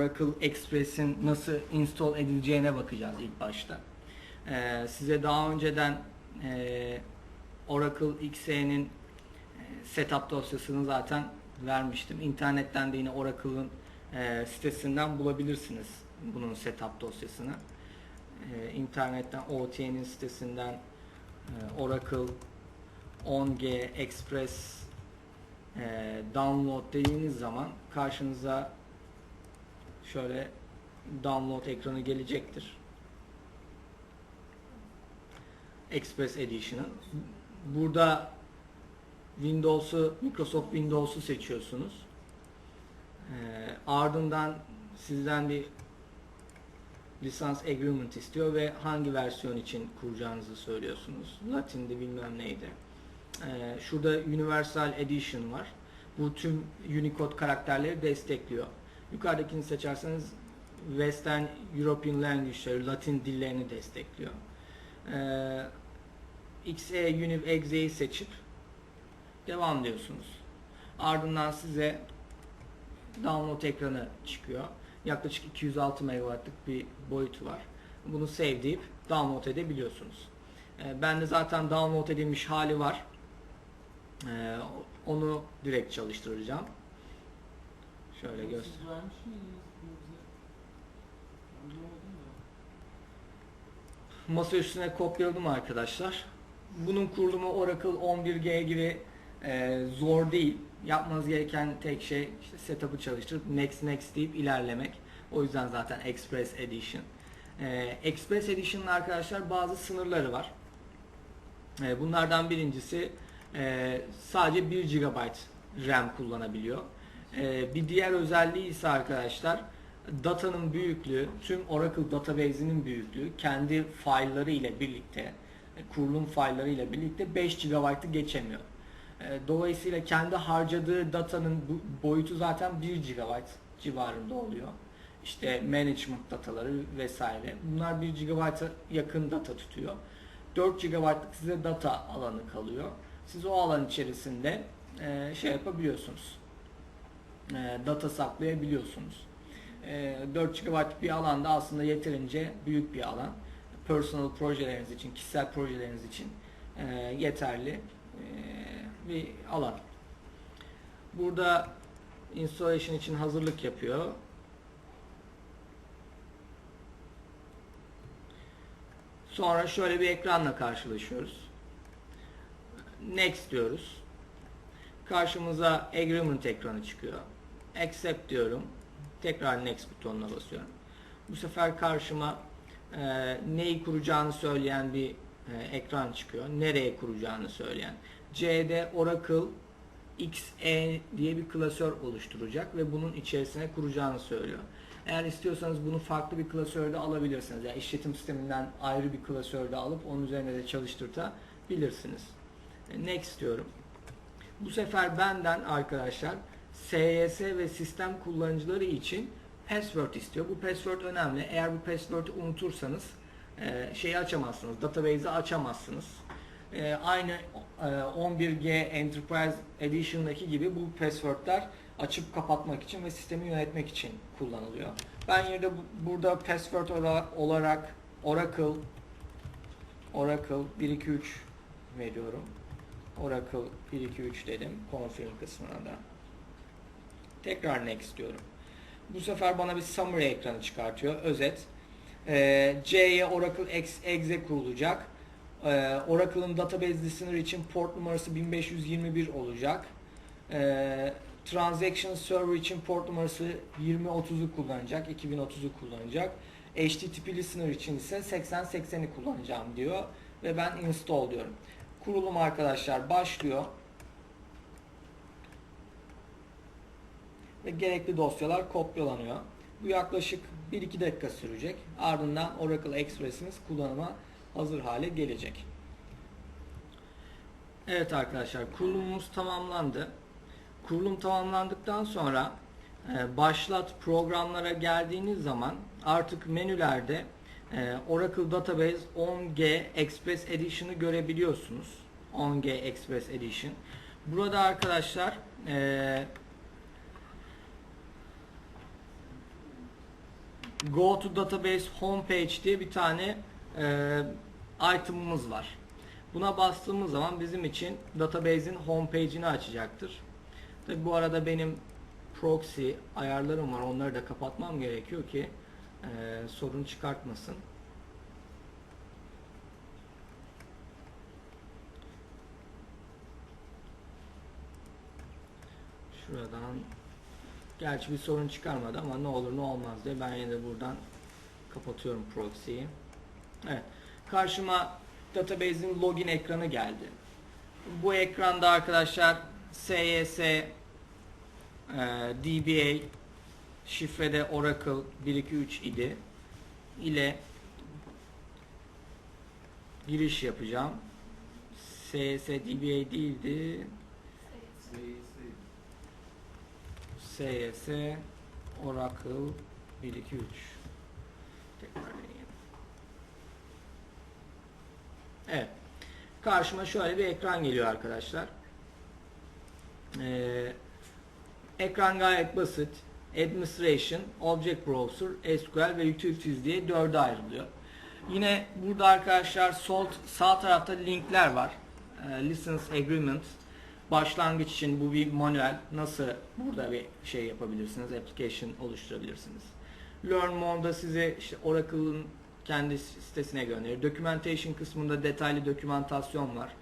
Oracle Express'in nasıl install edileceğine bakacağız ilk başta. Ee, size daha önceden e, Oracle XE'nin e, setup dosyasını zaten vermiştim. İnternetten de yine Oracle'ın e, sitesinden bulabilirsiniz bunun setup dosyasını. E, internetten OTN'in sitesinden e, Oracle 10G Express e, download dediğiniz zaman karşınıza şöyle download ekranı gelecektir. Express Edition'ın. Burada Windows'u, Microsoft Windows'u seçiyorsunuz. Ee, ardından sizden bir lisans agreement istiyor ve hangi versiyon için kuracağınızı söylüyorsunuz. Latin'de bilmem neydi. Ee, şurada Universal Edition var. Bu tüm Unicode karakterleri destekliyor. Yukarıdakini seçerseniz Western European Language'leri, Latin dillerini destekliyor. Ee, XE Univ Exe'yi seçip devam diyorsunuz. Ardından size download ekranı çıkıyor. Yaklaşık 206 MB'lık bir boyutu var. Bunu save deyip download edebiliyorsunuz. Ee, bende zaten download edilmiş hali var. Ee, onu direkt çalıştıracağım. Şöyle göster. Masa üstüne kopyaladım arkadaşlar. Bunun kurulumu Oracle 11G gibi e, zor değil. Yapmanız gereken tek şey işte setup'ı çalıştırıp next next deyip ilerlemek. O yüzden zaten Express Edition. E, Express Edition'ın arkadaşlar bazı sınırları var. E, bunlardan birincisi e, sadece 1 GB RAM kullanabiliyor. E, bir diğer özelliği ise arkadaşlar datanın büyüklüğü, tüm Oracle database'inin büyüklüğü kendi failleri ile birlikte, kurulum failleri ile birlikte 5 GB'ı geçemiyor. E, Dolayısıyla kendi harcadığı datanın boyutu zaten 1 GB civarında oluyor. İşte management dataları vesaire. Bunlar 1 GB'a yakın data tutuyor. 4 GB'lık size data alanı kalıyor. Siz o alan içerisinde e, şey yapabiliyorsunuz. E, data saklayabiliyorsunuz. E, 4 GB bir alanda aslında yeterince büyük bir alan. Personal projeleriniz için, kişisel projeleriniz için e, yeterli e, bir alan. Burada installation için hazırlık yapıyor. Sonra şöyle bir ekranla karşılaşıyoruz. Next diyoruz. Karşımıza agreement ekranı çıkıyor. Accept diyorum. Tekrar next butonuna basıyorum. Bu sefer karşıma e, neyi kuracağını söyleyen bir e, ekran çıkıyor. Nereye kuracağını söyleyen. C'de Oracle XE diye bir klasör oluşturacak ve bunun içerisine kuracağını söylüyor. Eğer istiyorsanız bunu farklı bir klasörde alabilirsiniz. Yani işletim sisteminden ayrı bir klasörde alıp onun üzerine de çalıştırtabilirsiniz. E, Next diyorum. Bu sefer benden arkadaşlar SYS ve sistem kullanıcıları için password istiyor. Bu password önemli. Eğer bu password'ü unutursanız e, şeyi açamazsınız. Database'i açamazsınız. E, aynı e, 11G Enterprise Edition'daki gibi bu password'ler açıp kapatmak için ve sistemi yönetmek için kullanılıyor. Ben yine de bu- burada password ola- olarak Oracle Oracle 123 veriyorum. Oracle 123 dedim confirm kısmına da. Tekrar next diyorum. Bu sefer bana bir summary ekranı çıkartıyor. Özet. Ee, C'ye Oracle X, exe kurulacak. Ee, Oracle'ın database listener için port numarası 1521 olacak. Ee, Transaction Server için port numarası 2030'u kullanacak, 2030'u kullanacak. HTTP Listener için ise 8080'i kullanacağım diyor ve ben install diyorum. Kurulum arkadaşlar başlıyor. Ve gerekli dosyalar kopyalanıyor. Bu yaklaşık 1-2 dakika sürecek. Ardından Oracle Express'imiz kullanıma hazır hale gelecek. Evet arkadaşlar kurulumumuz tamamlandı. Kurulum tamamlandıktan sonra e, başlat programlara geldiğiniz zaman artık menülerde e, Oracle Database 10G Express Edition'ı görebiliyorsunuz. 10G Express Edition. Burada arkadaşlar Go to Database Homepage diye bir tane e, item'ımız var. Buna bastığımız zaman bizim için database'in homepage'ini açacaktır. Tabi bu arada benim proxy ayarlarım var. Onları da kapatmam gerekiyor ki e, sorun çıkartmasın. Şuradan gerçi bir sorun çıkarmadı ama ne olur ne olmaz diye ben yine de buradan kapatıyorum proxy'yi. Evet. Karşıma database'in login ekranı geldi. Bu ekranda arkadaşlar SYS e, DBA şifrede Oracle 123 idi ile giriş yapacağım. SYS DBA değildi. SYS Oracle 123 tekrar deneyeyim. Evet. Karşıma şöyle bir ekran geliyor arkadaşlar. Ee, ekran gayet basit. Administration, Object Browser, SQL ve Utilities diye dörde ayrılıyor. Yine burada arkadaşlar sol sağ tarafta linkler var. Ee, License Agreement. Başlangıç için bu bir manuel. Nasıl burada bir şey yapabilirsiniz, application oluşturabilirsiniz. Learn More'da size işte Oracle'ın kendi sitesine gönderir. Documentation kısmında detaylı dokümantasyon var.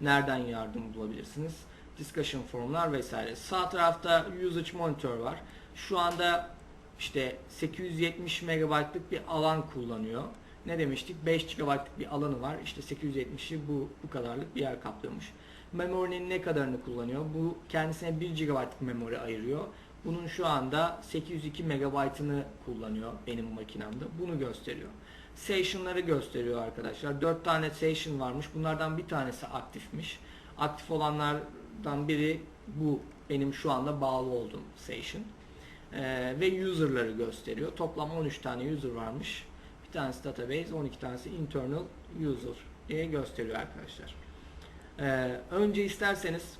Nereden yardım bulabilirsiniz? Discussion forumlar vesaire. Sağ tarafta Usage Monitor var. Şu anda işte 870 megabaytlık bir alan kullanıyor. Ne demiştik? 5 GB'lık bir alanı var. İşte 870'i bu, bu kadarlık bir yer kaplıyormuş. Memory'nin ne kadarını kullanıyor? Bu kendisine 1 GB'lık memori ayırıyor. Bunun şu anda 802 megabaytını kullanıyor benim makinemde. Bunu gösteriyor. Session'ları gösteriyor arkadaşlar. 4 tane session varmış. Bunlardan bir tanesi aktifmiş. Aktif olanlardan biri bu benim şu anda bağlı olduğum session. Ee, ve user'ları gösteriyor. Toplam 13 tane user varmış. Bir tanesi database, 12 tanesi internal user diye gösteriyor arkadaşlar. Ee, önce isterseniz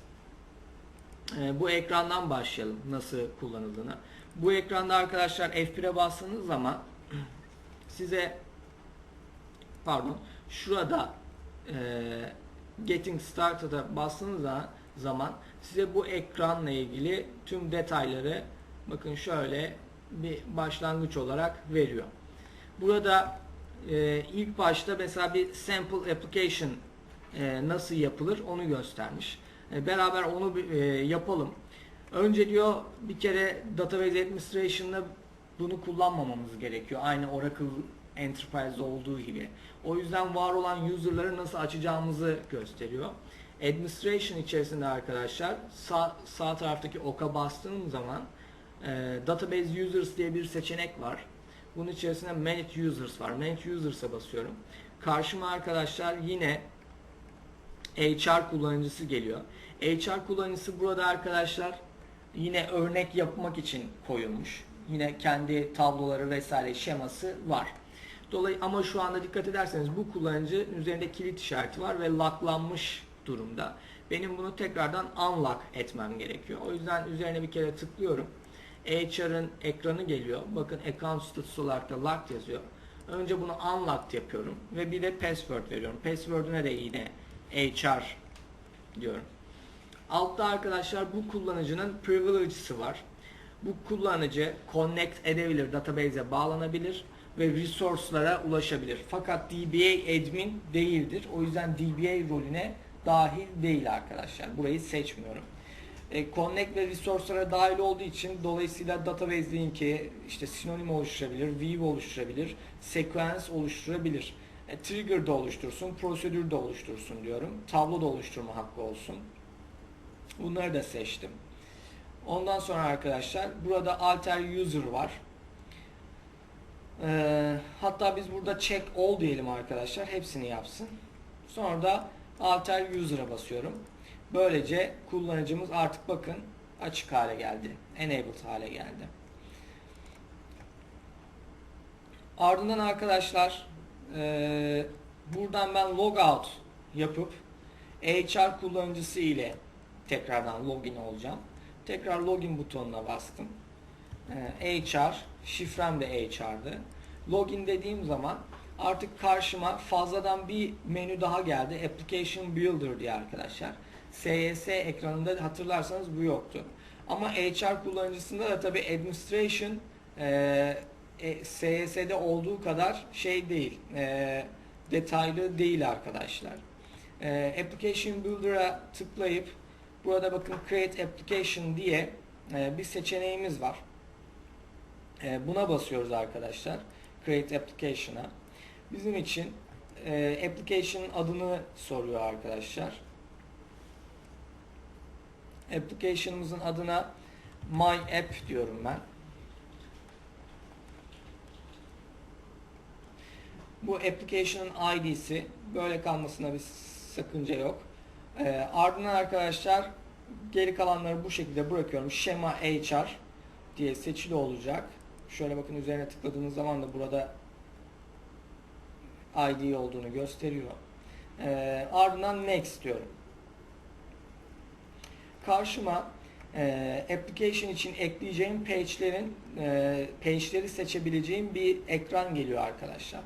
e, bu ekrandan başlayalım nasıl kullanıldığını. Bu ekranda arkadaşlar F1'e bastığınız zaman size pardon şurada e, Getting Started'a bastığınız za- zaman size bu ekranla ilgili tüm detayları bakın şöyle bir başlangıç olarak veriyor. Burada e, ilk başta mesela bir sample application e, nasıl yapılır onu göstermiş. E, beraber onu e, yapalım. Önce diyor bir kere database administration'da bunu kullanmamamız gerekiyor. Aynı Oracle Enterprise olduğu gibi. O yüzden var olan user'ları nasıl açacağımızı gösteriyor. Administration içerisinde arkadaşlar sağ, sağ taraftaki oka bastığım zaman e, Database Users diye bir seçenek var. Bunun içerisinde Manage Users var. Manage Users'a basıyorum. Karşıma arkadaşlar yine HR kullanıcısı geliyor. HR kullanıcısı burada arkadaşlar yine örnek yapmak için koyulmuş. Yine kendi tabloları vesaire şeması var. Dolayı ama şu anda dikkat ederseniz bu kullanıcı üzerinde kilit işareti var ve locklanmış durumda. Benim bunu tekrardan unlock etmem gerekiyor. O yüzden üzerine bir kere tıklıyorum. HR'ın ekranı geliyor. Bakın account status olarak da locked yazıyor. Önce bunu unlocked yapıyorum ve bir de password veriyorum. Password'üne de yine HR diyorum. Altta arkadaşlar bu kullanıcının privilege'sı var. Bu kullanıcı connect edebilir, database'e bağlanabilir ve resource'lara ulaşabilir. Fakat DBA admin değildir. O yüzden DBA rolüne dahil değil arkadaşlar. Burayı seçmiyorum. E, connect ve resource'lara dahil olduğu için dolayısıyla database linki işte sinonim oluşturabilir, view oluşturabilir, sequence oluşturabilir. E, trigger da oluştursun, prosedür de oluştursun diyorum. Tablo da oluşturma hakkı olsun. Bunları da seçtim. Ondan sonra arkadaşlar burada alter user var. Ee, hatta biz burada check all diyelim arkadaşlar. Hepsini yapsın. Sonra da alter user'a basıyorum. Böylece kullanıcımız artık bakın açık hale geldi. Enabled hale geldi. Ardından arkadaşlar e, buradan ben logout yapıp HR kullanıcısı ile tekrardan login olacağım. Tekrar login butonuna bastım. e, HR, şifrem de HR'dı. Login dediğim zaman artık karşıma fazladan bir menü daha geldi. Application Builder diye arkadaşlar. SYS ekranında hatırlarsanız bu yoktu. Ama HR kullanıcısında da tabi administration e, e, olduğu kadar şey değil, e, detaylı değil arkadaşlar. E, Application Builder'a tıklayıp burada bakın Create Application diye e, bir seçeneğimiz var. E, buna basıyoruz arkadaşlar. Create Application'a. Bizim için e, application'ın adını soruyor arkadaşlar. Application'ımızın adına My App diyorum ben. Bu application'ın ID'si böyle kalmasına bir sakınca yok. Ee, ardından arkadaşlar geri kalanları bu şekilde bırakıyorum. Şema HR diye seçili olacak. Şöyle bakın üzerine tıkladığınız zaman da burada ID olduğunu gösteriyor. Ee, ardından next diyorum. Karşıma e, application için ekleyeceğim page'lerin e, page'leri seçebileceğim bir ekran geliyor arkadaşlar.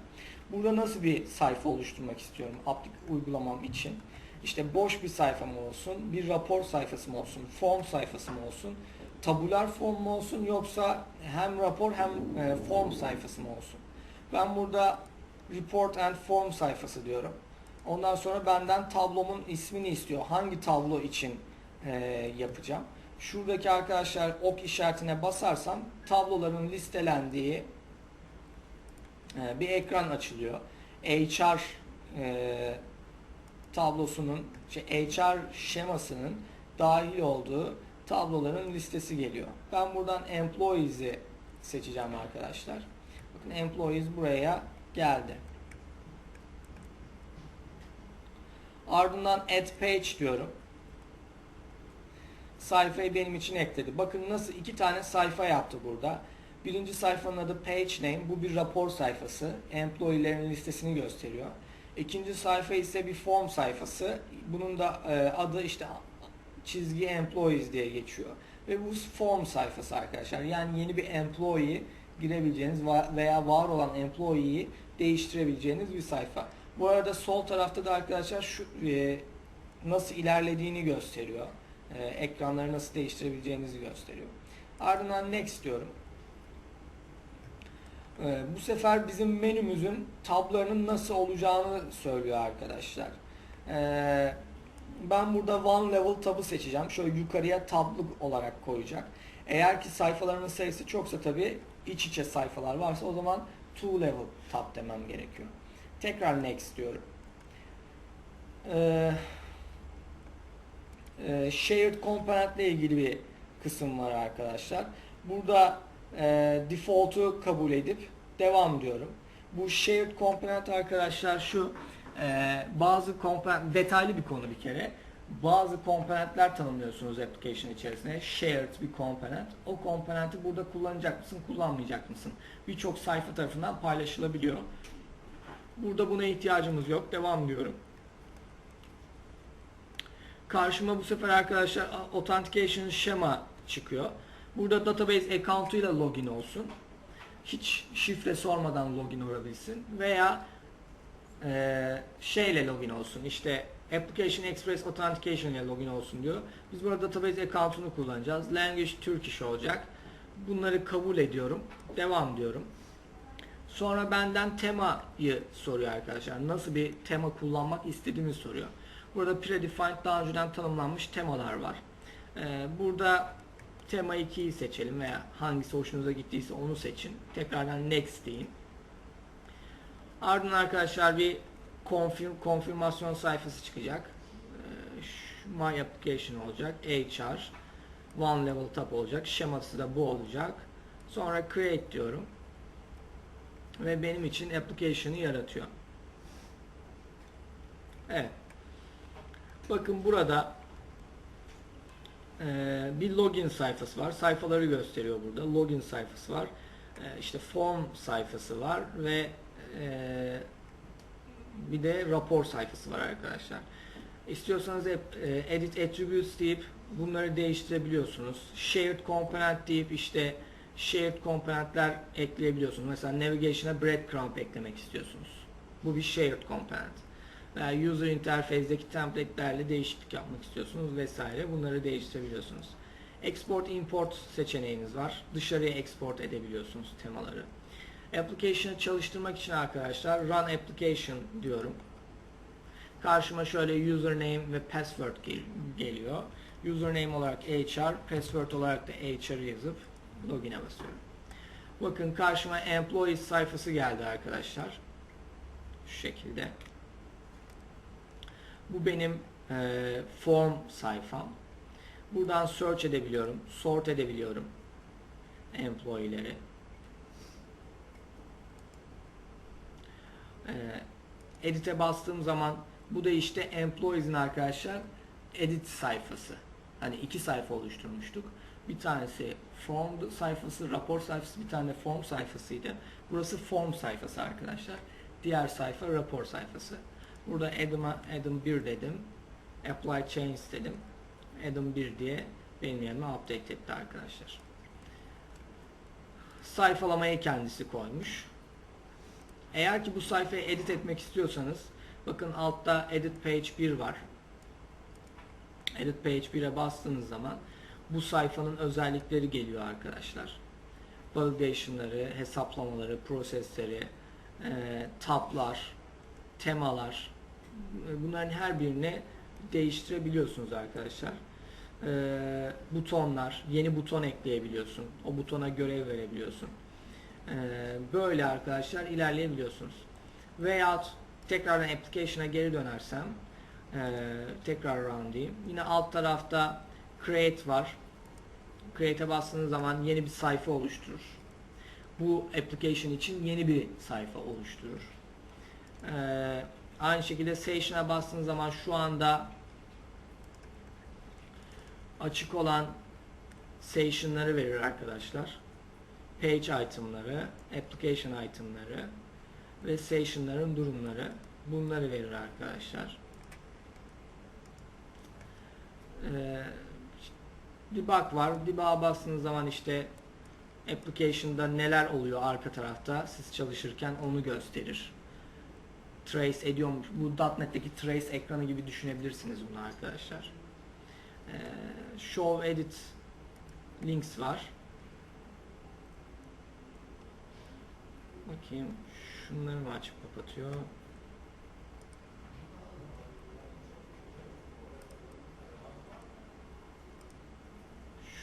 Burada nasıl bir sayfa oluşturmak istiyorum aplik uygulamam için? İşte boş bir sayfa mı olsun, bir rapor sayfası mı olsun, form sayfası mı olsun, tabular form mu olsun yoksa hem rapor hem e, form sayfası mı olsun? Ben burada report and form sayfası diyorum. Ondan sonra benden tablomun ismini istiyor. Hangi tablo için e, yapacağım? Şuradaki arkadaşlar ok işaretine basarsam tabloların listelendiği e, bir ekran açılıyor. HR e, tablosunun, şey, HR şemasının dahil olduğu tabloların listesi geliyor. Ben buradan Employees'i seçeceğim arkadaşlar. Bakın Employees buraya geldi. Ardından Add Page diyorum. Sayfayı benim için ekledi. Bakın nasıl iki tane sayfa yaptı burada. Birinci sayfanın adı Page Name. Bu bir rapor sayfası. Employee'lerin listesini gösteriyor. İkinci sayfa ise bir form sayfası. Bunun da e, adı işte çizgi Employees diye geçiyor. Ve bu form sayfası arkadaşlar. Yani yeni bir employee girebileceğiniz veya var olan employee'yi değiştirebileceğiniz bir sayfa. Bu arada sol tarafta da arkadaşlar şu e, nasıl ilerlediğini gösteriyor. E, ekranları nasıl değiştirebileceğinizi gösteriyor. Ardından next diyorum. E, bu sefer bizim menümüzün tablarının nasıl olacağını söylüyor arkadaşlar. E, ben burada one level tabı seçeceğim. Şöyle yukarıya tablı olarak koyacak. Eğer ki sayfalarının sayısı çoksa tabi iç içe sayfalar varsa o zaman two level tab demem gerekiyor. Tekrar next diyorum. Ee, e, shared component ile ilgili bir kısım var arkadaşlar. Burada e, default'u kabul edip devam diyorum. Bu shared component arkadaşlar şu e, bazı komponent detaylı bir konu bir kere. Bazı komponentler tanımlıyorsunuz application içerisinde. Shared bir komponent. O komponenti burada kullanacak mısın, kullanmayacak mısın? Birçok sayfa tarafından paylaşılabiliyor. Burada buna ihtiyacımız yok. Devam diyorum. Karşıma bu sefer arkadaşlar Authentication Schema çıkıyor. Burada database account'uyla login olsun. Hiç şifre sormadan login olabilsin. Veya e, şeyle login olsun. İşte Application Express Authentication ile login olsun diyor. Biz burada database account'unu kullanacağız. Language Turkish olacak. Bunları kabul ediyorum. Devam diyorum. Sonra benden temayı soruyor arkadaşlar. Nasıl bir tema kullanmak istediğimi soruyor. Burada predefined daha önceden tanımlanmış temalar var. Ee, burada tema 2'yi seçelim veya hangisi hoşunuza gittiyse onu seçin. Tekrardan next deyin. Ardından arkadaşlar bir confirm, konfirmasyon sayfası çıkacak. Ee, My application olacak. HR. One level tab olacak. Şeması da bu olacak. Sonra create diyorum. Ve benim için application'ı yaratıyor. Evet. Bakın burada e, bir login sayfası var. Sayfaları gösteriyor burada. Login sayfası var. E, işte form sayfası var ve e, bir de rapor sayfası var arkadaşlar. İstiyorsanız hep e, edit attributes deyip bunları değiştirebiliyorsunuz. Shared component deyip işte shared komponentler ekleyebiliyorsunuz. Mesela navigation'a breadcrumb eklemek istiyorsunuz. Bu bir shared component. User interface'deki template'lerle değişiklik yapmak istiyorsunuz vesaire. Bunları değiştirebiliyorsunuz. Export import seçeneğiniz var. Dışarıya export edebiliyorsunuz temaları. Application'ı çalıştırmak için arkadaşlar run application diyorum. Karşıma şöyle username ve password gel- geliyor. Username olarak HR, password olarak da HR'ı yazıp login'e basıyorum. Bakın karşıma employees sayfası geldi arkadaşlar. Şu şekilde. Bu benim e, form sayfam. Buradan search edebiliyorum, sort edebiliyorum employee'leri. E, edit'e bastığım zaman bu da işte employees'in arkadaşlar edit sayfası. Hani iki sayfa oluşturmuştuk. Bir tanesi form sayfası, rapor sayfası, bir tane form sayfasıydı. Burası form sayfası arkadaşlar. Diğer sayfa rapor sayfası. Burada Adam'a Adam 1 dedim. Apply change dedim. Adam 1 diye benim yerime update etti arkadaşlar. Sayfalamayı kendisi koymuş. Eğer ki bu sayfayı edit etmek istiyorsanız bakın altta edit page 1 var. Edit page 1'e bastığınız zaman bu sayfanın özellikleri geliyor arkadaşlar. Validation'ları, hesaplamaları, prosesleri, e, tablar, temalar bunların her birini değiştirebiliyorsunuz arkadaşlar. E, butonlar, yeni buton ekleyebiliyorsun. O butona görev verebiliyorsun. E, böyle arkadaşlar ilerleyebiliyorsunuz. Veyahut tekrardan application'a geri dönersem e, tekrar run diyeyim. Yine alt tarafta create var. Create'e bastığınız zaman yeni bir sayfa oluşturur. Bu application için yeni bir sayfa oluşturur. Ee, aynı şekilde Station'a bastığınız zaman şu anda açık olan station'ları verir arkadaşlar. Page item'ları, application item'ları ve station'ların durumları bunları verir arkadaşlar. Ee, debug var. Debug'a bastığınız zaman işte application'da neler oluyor arka tarafta siz çalışırken onu gösterir. Trace ediyormuş. Bu .NET'teki trace ekranı gibi düşünebilirsiniz bunu arkadaşlar. Ee, show edit links var. Bakayım şunları mı açıp kapatıyor?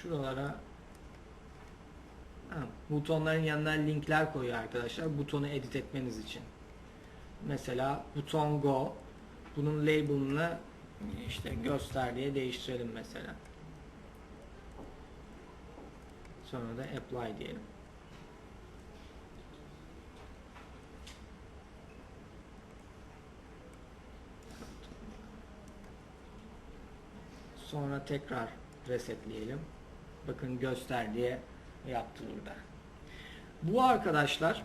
Şuralara ha, butonların yanına linkler koyuyor arkadaşlar. Butonu edit etmeniz için. Mesela buton go bunun label'ını işte göster diye değiştirelim mesela. Sonra da apply diyelim. Sonra tekrar resetleyelim. Bakın göster diye yaptı burada. Bu arkadaşlar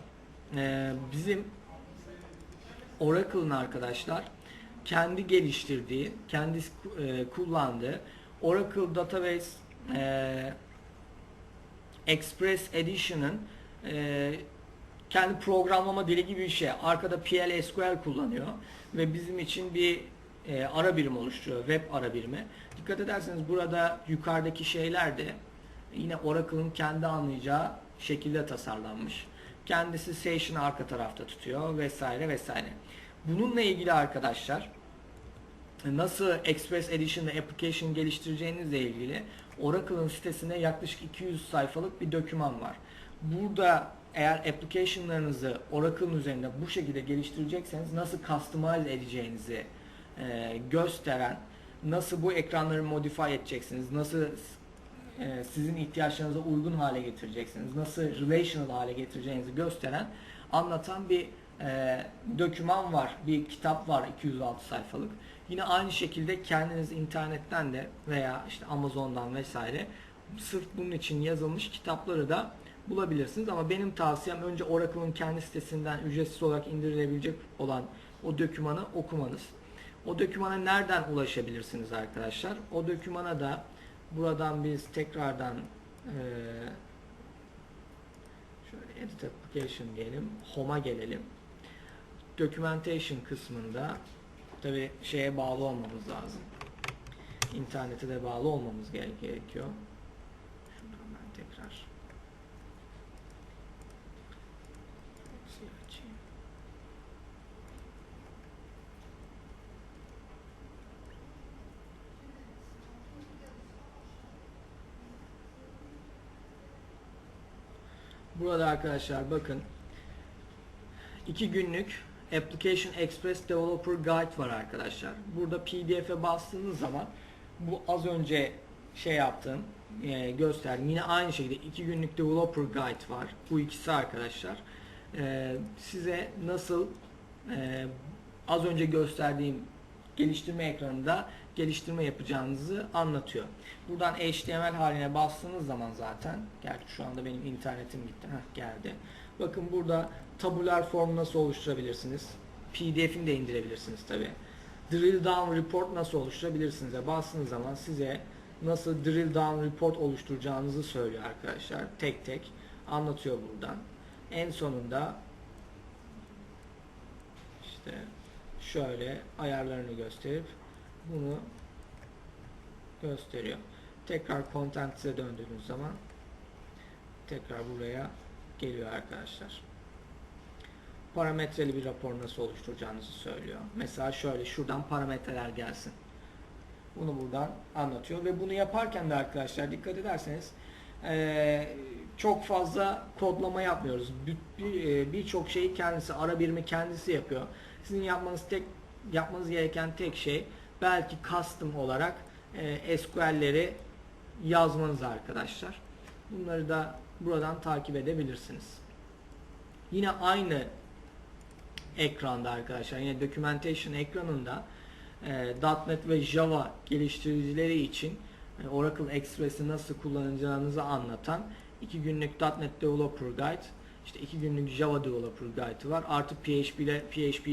bizim Oracle'ın arkadaşlar kendi geliştirdiği, kendi e, kullandığı Oracle Database e, Express Edition'ın e, kendi programlama dili gibi bir şey. Arkada PL/SQL kullanıyor ve bizim için bir e, ara birim oluşturuyor, web ara birimi. Dikkat ederseniz burada yukarıdaki şeyler de yine Oracle'ın kendi anlayacağı şekilde tasarlanmış. Kendisi Station'ı arka tarafta tutuyor vesaire vesaire. Bununla ilgili arkadaşlar nasıl Express Edition'da application geliştireceğinizle ilgili Oracle'ın sitesinde yaklaşık 200 sayfalık bir doküman var. Burada eğer application'larınızı Oracle'ın üzerinde bu şekilde geliştirecekseniz nasıl customize edeceğinizi e, gösteren, nasıl bu ekranları modify edeceksiniz, nasıl e, sizin ihtiyaçlarınıza uygun hale getireceksiniz, nasıl relational hale getireceğinizi gösteren, anlatan bir e, doküman var, bir kitap var 206 sayfalık. Yine aynı şekilde kendiniz internetten de veya işte Amazon'dan vesaire sırf bunun için yazılmış kitapları da bulabilirsiniz. Ama benim tavsiyem önce Oracle'ın kendi sitesinden ücretsiz olarak indirilebilecek olan o dokümanı okumanız. O dokümana nereden ulaşabilirsiniz arkadaşlar? O dokümana da buradan biz tekrardan e, Şöyle edit application diyelim. Home'a gelelim. Documentation kısmında tabi şeye bağlı olmamız lazım. İnternete de bağlı olmamız gere- gerekiyor. Şuradan ben tekrar proxy açayım. Burada arkadaşlar bakın iki günlük Application Express Developer Guide var arkadaşlar. Burada PDF'e bastığınız zaman bu az önce şey yaptığım e, gösterdim. Yine aynı şekilde iki günlük Developer Guide var. Bu ikisi arkadaşlar. E, size nasıl e, az önce gösterdiğim geliştirme ekranında geliştirme yapacağınızı anlatıyor. Buradan HTML haline bastığınız zaman zaten gerçi şu anda benim internetim gitti. Heh, geldi. Bakın burada tabular form nasıl oluşturabilirsiniz? PDF'ini de indirebilirsiniz tabi. Drill down report nasıl oluşturabilirsiniz? E, Bastığınız zaman size nasıl drill down report oluşturacağınızı söylüyor arkadaşlar. Tek tek anlatıyor buradan. En sonunda işte şöyle ayarlarını gösterip bunu gösteriyor. Tekrar content'e döndüğünüz zaman tekrar buraya geliyor arkadaşlar. Parametreli bir rapor nasıl oluşturacağınızı söylüyor. Mesela şöyle şuradan parametreler gelsin. Bunu buradan anlatıyor ve bunu yaparken de arkadaşlar dikkat ederseniz çok fazla kodlama yapmıyoruz. Bir- bir- Birçok şeyi kendisi, ara birimi kendisi yapıyor. Sizin yapmanız tek yapmanız gereken tek şey belki custom olarak eee, SQL'leri yazmanız arkadaşlar. Bunları da buradan takip edebilirsiniz. Yine aynı ekranda arkadaşlar yine documentation ekranında e, .NET ve Java geliştiricileri için e, Oracle Express'i nasıl kullanacağınızı anlatan iki günlük .NET Developer Guide işte iki günlük Java Developer Guide var. Artı PHP ile PHP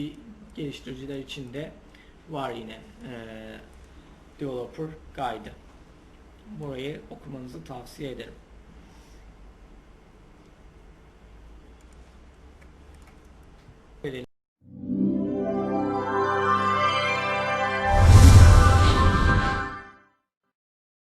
geliştiriciler için de var yine e, Developer Guide. Burayı okumanızı tavsiye ederim.